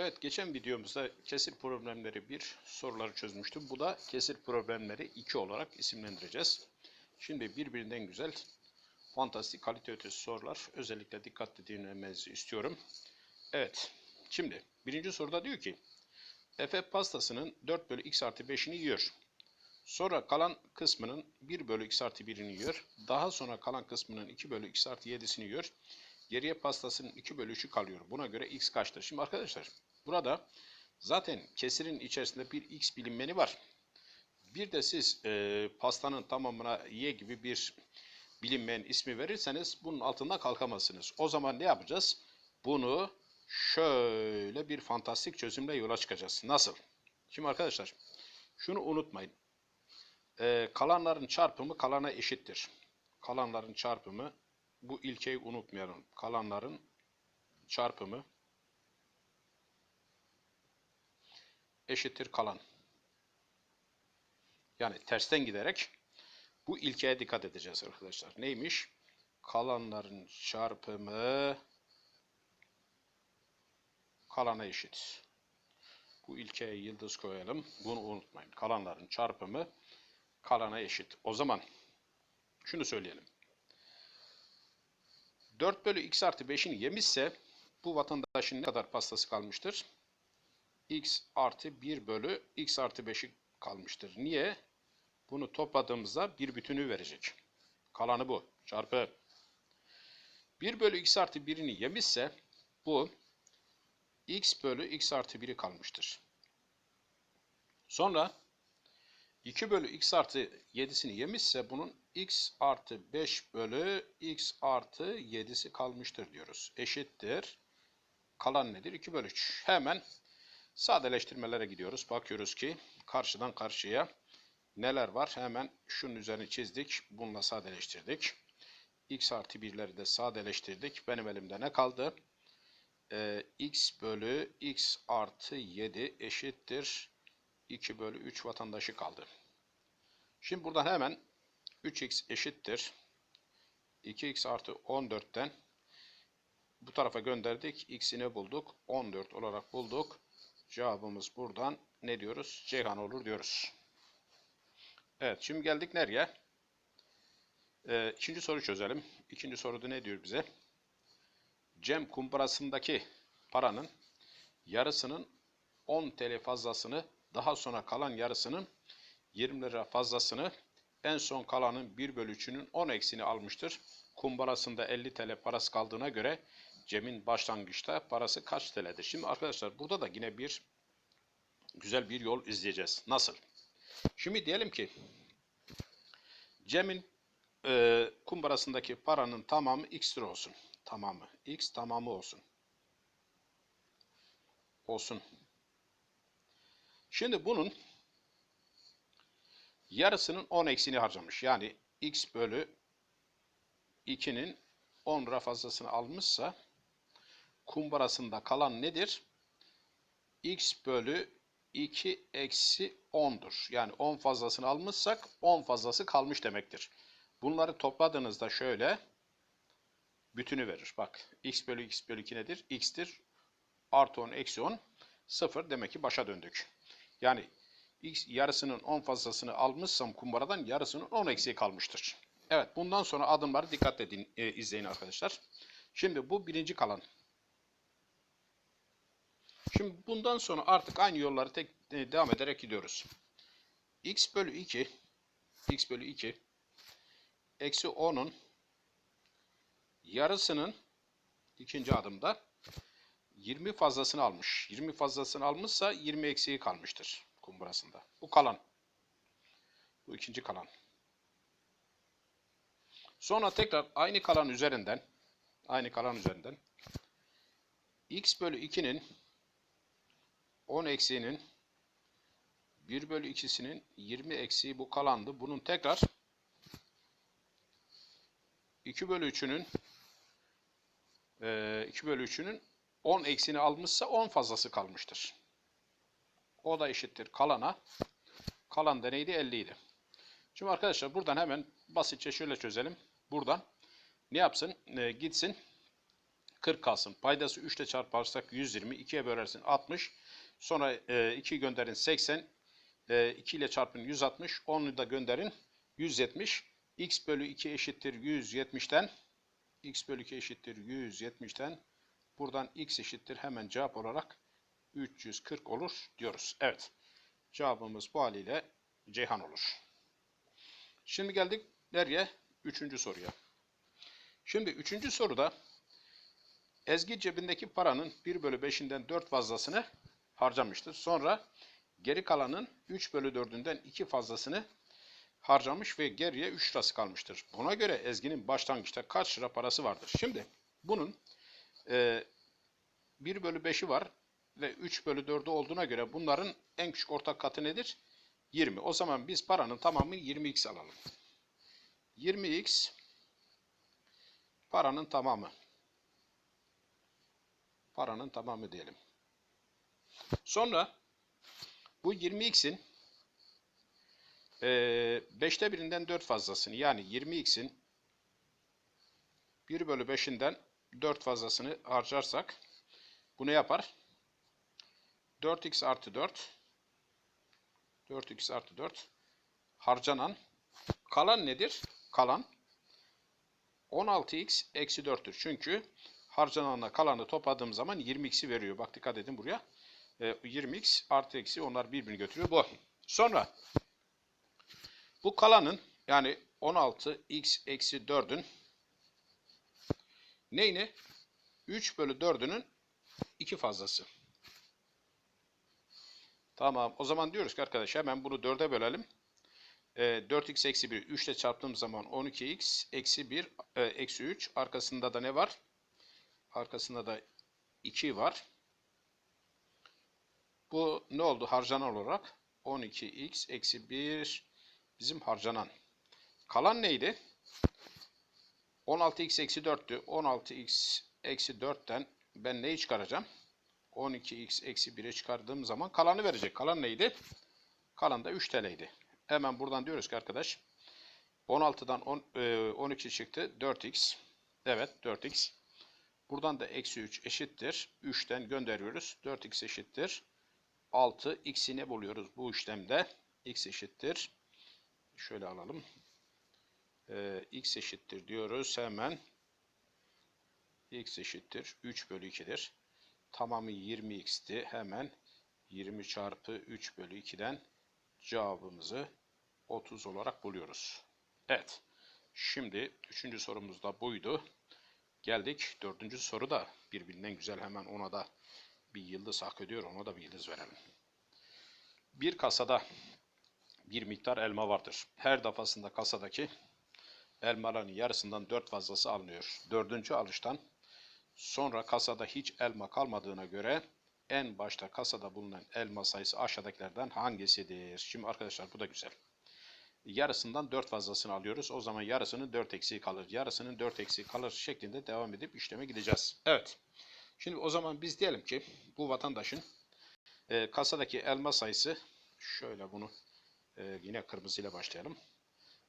Evet, geçen videomuzda kesir problemleri 1 soruları çözmüştüm. Bu da kesir problemleri 2 olarak isimlendireceğiz. Şimdi birbirinden güzel, fantastik, kalite ötesi sorular. Özellikle dikkatli dinlemenizi istiyorum. Evet, şimdi birinci soruda diyor ki, Efe pastasının 4 bölü x artı 5'ini yiyor. Sonra kalan kısmının 1 bölü x artı 1'ini yiyor. Daha sonra kalan kısmının 2 bölü x artı 7'sini yiyor. Geriye pastasının 2 bölü 3'ü kalıyor. Buna göre x kaçtır? Şimdi arkadaşlar burada zaten kesirin içerisinde bir x bilinmeni var. Bir de siz e, pastanın tamamına y gibi bir bilinmeyen ismi verirseniz bunun altında kalkamazsınız. O zaman ne yapacağız? Bunu şöyle bir fantastik çözümle yola çıkacağız. Nasıl? Şimdi arkadaşlar şunu unutmayın. E, kalanların çarpımı kalana eşittir. Kalanların çarpımı bu ilkeyi unutmayalım. Kalanların çarpımı eşittir kalan. Yani tersten giderek bu ilkeye dikkat edeceğiz arkadaşlar. Neymiş? Kalanların çarpımı kalana eşit. Bu ilkeye yıldız koyalım. Bunu unutmayın. Kalanların çarpımı kalana eşit. O zaman şunu söyleyelim. 4 bölü x artı 5'ini yemişse bu vatandaşın ne kadar pastası kalmıştır? X artı 1 bölü x artı 5'i kalmıştır. Niye? Bunu topladığımızda bir bütünü verecek. Kalanı bu. Çarpı 1 bölü x artı 1'ini yemişse bu x bölü x artı 1'i kalmıştır. Sonra 2 bölü x artı 7'sini yemişse bunun x artı 5 bölü x artı 7'si kalmıştır diyoruz. Eşittir. Kalan nedir? 2 bölü 3. Hemen sadeleştirmelere gidiyoruz. Bakıyoruz ki karşıdan karşıya neler var? Hemen şunun üzerine çizdik. Bununla sadeleştirdik. x artı 1'leri de sadeleştirdik. Benim elimde ne kaldı? Ee, x bölü x artı 7 eşittir. 2 bölü 3 vatandaşı kaldı. Şimdi buradan hemen 3x eşittir. 2x artı 14'ten bu tarafa gönderdik. x'ini bulduk. 14 olarak bulduk. Cevabımız buradan ne diyoruz? Ceyhan olur diyoruz. Evet şimdi geldik nereye? Ee, ikinci soru çözelim. İkinci soruda ne diyor bize? Cem kumbarasındaki paranın yarısının 10 TL fazlasını daha sonra kalan yarısının 20 lira fazlasını en son kalanın 1 bölü 3'ünün 10 eksini almıştır. Kumbarasında 50 TL parası kaldığına göre Cem'in başlangıçta parası kaç TL'dir? Şimdi arkadaşlar burada da yine bir güzel bir yol izleyeceğiz. Nasıl? Şimdi diyelim ki Cem'in e, kumbarasındaki paranın tamamı x lira olsun. Tamamı. X tamamı olsun. Olsun. Şimdi bunun yarısının 10 eksini harcamış. Yani x bölü 2'nin 10 lira fazlasını almışsa kumbarasında kalan nedir? x bölü 2 eksi 10'dur. Yani 10 fazlasını almışsak 10 fazlası kalmış demektir. Bunları topladığınızda şöyle bütünü verir. Bak x bölü x bölü 2 nedir? x'tir. Artı 10 eksi 10 0 demek ki başa döndük. Yani x yarısının 10 fazlasını almışsam kumbaradan yarısının 10 eksiği kalmıştır. Evet bundan sonra adımları dikkatle din, e, izleyin arkadaşlar. Şimdi bu birinci kalan. Şimdi bundan sonra artık aynı yolları tek e, devam ederek gidiyoruz. x bölü 2 x bölü 2 eksi 10'un yarısının ikinci adımda 20 fazlasını almış. 20 fazlasını almışsa 20 eksiği kalmıştır kumbarasında. Bu kalan. Bu ikinci kalan. Sonra tekrar aynı kalan üzerinden aynı kalan üzerinden x bölü 2'nin 10 eksiğinin 1 bölü 2'sinin 20 eksiği bu kalandı. Bunun tekrar 2 bölü 3'ünün 2 bölü 3'ünün 10 eksiğini almışsa 10 fazlası kalmıştır. O da eşittir kalana. Kalan da neydi? 50 idi. Şimdi arkadaşlar buradan hemen basitçe şöyle çözelim. Buradan ne yapsın? E, gitsin 40 kalsın. Paydası 3 ile çarparsak 120. 2'ye bölersin 60. Sonra e, 2 gönderin 80. E, 2 ile çarpın 160. 10'u da gönderin 170. x bölü 2 eşittir 170'ten. x bölü 2 eşittir 170'ten. Buradan x eşittir hemen cevap olarak 340 olur diyoruz. Evet. Cevabımız bu haliyle Ceyhan olur. Şimdi geldik nereye? Üçüncü soruya. Şimdi üçüncü soruda Ezgi cebindeki paranın 1 bölü 5'inden 4 fazlasını harcamıştır. Sonra geri kalanın 3 bölü 4'ünden 2 fazlasını harcamış ve geriye 3 lirası kalmıştır. Buna göre Ezgi'nin başlangıçta kaç lira parası vardır? Şimdi bunun e, 1 bölü 5'i var ve 3 bölü 4'ü olduğuna göre bunların en küçük ortak katı nedir? 20. O zaman biz paranın tamamını 20x alalım. 20x paranın tamamı. Paranın tamamı diyelim. Sonra bu 20x'in 5'te birinden 4 fazlasını yani 20x'in 1 bölü 5'inden 4 fazlasını harcarsak bu ne yapar? 4x artı 4 4x artı 4 harcanan kalan nedir? Kalan 16x eksi 4'tür. Çünkü harcananla kalanı topladığım zaman 20x'i veriyor. Bak dikkat edin buraya. E, 20x artı eksi onlar birbirini götürüyor. Bu. Sonra bu kalanın yani 16x eksi 4'ün neyini? 3 bölü 4'ünün 2 fazlası. Tamam. O zaman diyoruz ki arkadaş hemen bunu 4'e bölelim. E, 4x eksi 1 3 ile çarptığım zaman 12x eksi 1 e, eksi 3 arkasında da ne var? Arkasında da 2 var. Bu ne oldu harcanan olarak? 12x eksi 1 bizim harcanan. Kalan neydi? 16x eksi 4'tü. 16x eksi 4'ten ben neyi çıkaracağım? 12x eksi 1'e çıkardığım zaman kalanı verecek. Kalan neydi? Kalan da 3 TL'ydi. Hemen buradan diyoruz ki arkadaş 16'dan 10, e, 12 çıktı. 4x. Evet 4x. Buradan da eksi 3 eşittir. 3'ten gönderiyoruz. 4x eşittir. 6. X'i ne buluyoruz bu işlemde? X eşittir. Şöyle alalım. Ee, X eşittir diyoruz. Hemen X eşittir. 3 bölü 2'dir. Tamamı 20x'ti. Hemen 20 çarpı 3 bölü 2'den cevabımızı 30 olarak buluyoruz. Evet. Şimdi üçüncü sorumuz da buydu. Geldik dördüncü soru da birbirinden güzel hemen ona da bir yıldız hak ediyor. Ona da bir yıldız verelim. Bir kasada bir miktar elma vardır. Her defasında kasadaki elmaların yarısından dört fazlası alınıyor. Dördüncü alıştan sonra kasada hiç elma kalmadığına göre en başta kasada bulunan elma sayısı aşağıdakilerden hangisidir? Şimdi arkadaşlar bu da güzel. Yarısından 4 fazlasını alıyoruz. O zaman yarısının 4 eksiği kalır. Yarısının 4 eksiği kalır şeklinde devam edip işleme gideceğiz. Evet. Şimdi o zaman biz diyelim ki bu vatandaşın e, kasadaki elma sayısı şöyle bunu e, yine kırmızıyla başlayalım.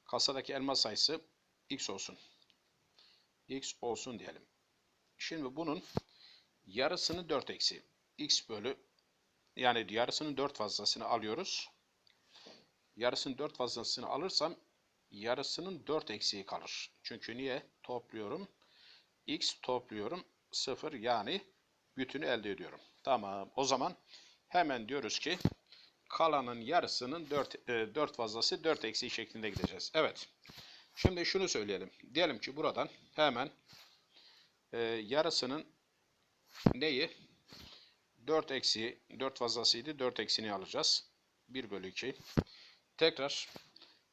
Kasadaki elma sayısı x olsun. x olsun diyelim. Şimdi bunun yarısını 4 eksi x bölü yani yarısının 4 fazlasını alıyoruz. Yarısının 4 fazlasını alırsam yarısının 4 eksiği kalır. Çünkü niye? Topluyorum. x topluyorum. 0 yani bütünü elde ediyorum. Tamam. O zaman hemen diyoruz ki kalanın yarısının 4, e, 4 fazlası 4 eksiği şeklinde gideceğiz. Evet. Şimdi şunu söyleyelim. Diyelim ki buradan hemen e, yarısının neyi? 4 eksiği, 4 fazlasıydı. 4 eksiğini alacağız. 1 bölü 2. Tekrar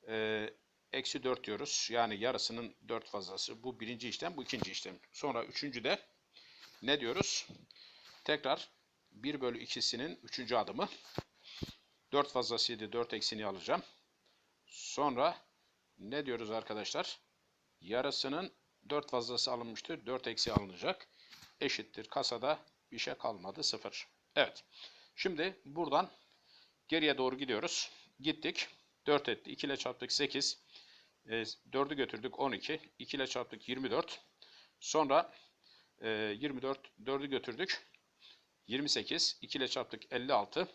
e, eksi 4 diyoruz. Yani yarısının 4 fazlası. Bu birinci işlem, bu ikinci işlem. Sonra üçüncü de ne diyoruz? Tekrar 1 bölü 2'sinin üçüncü adımı. 4 fazlasıydı. 4 eksiğini alacağım. Sonra ne diyoruz arkadaşlar? Yarısının 4 fazlası alınmıştır. 4 eksi alınacak. Eşittir. Kasada bir şey kalmadı. 0. Evet. Şimdi buradan geriye doğru gidiyoruz. Gittik. 4 etti. 2 ile çarptık 8. E, 4'ü götürdük 12. 2 ile çarptık 24. Sonra E, 24, 4'ü götürdük. 28, 2 ile çarptık 56.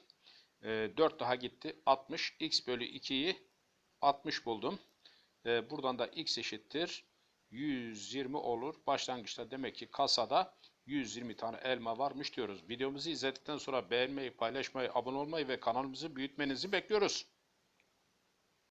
E, 4 daha gitti 60. x bölü 2'yi 60 buldum. E, buradan da x eşittir 120 olur. Başlangıçta demek ki kasada 120 tane elma varmış diyoruz. Videomuzu izledikten sonra beğenmeyi, paylaşmayı, abone olmayı ve kanalımızı büyütmenizi bekliyoruz.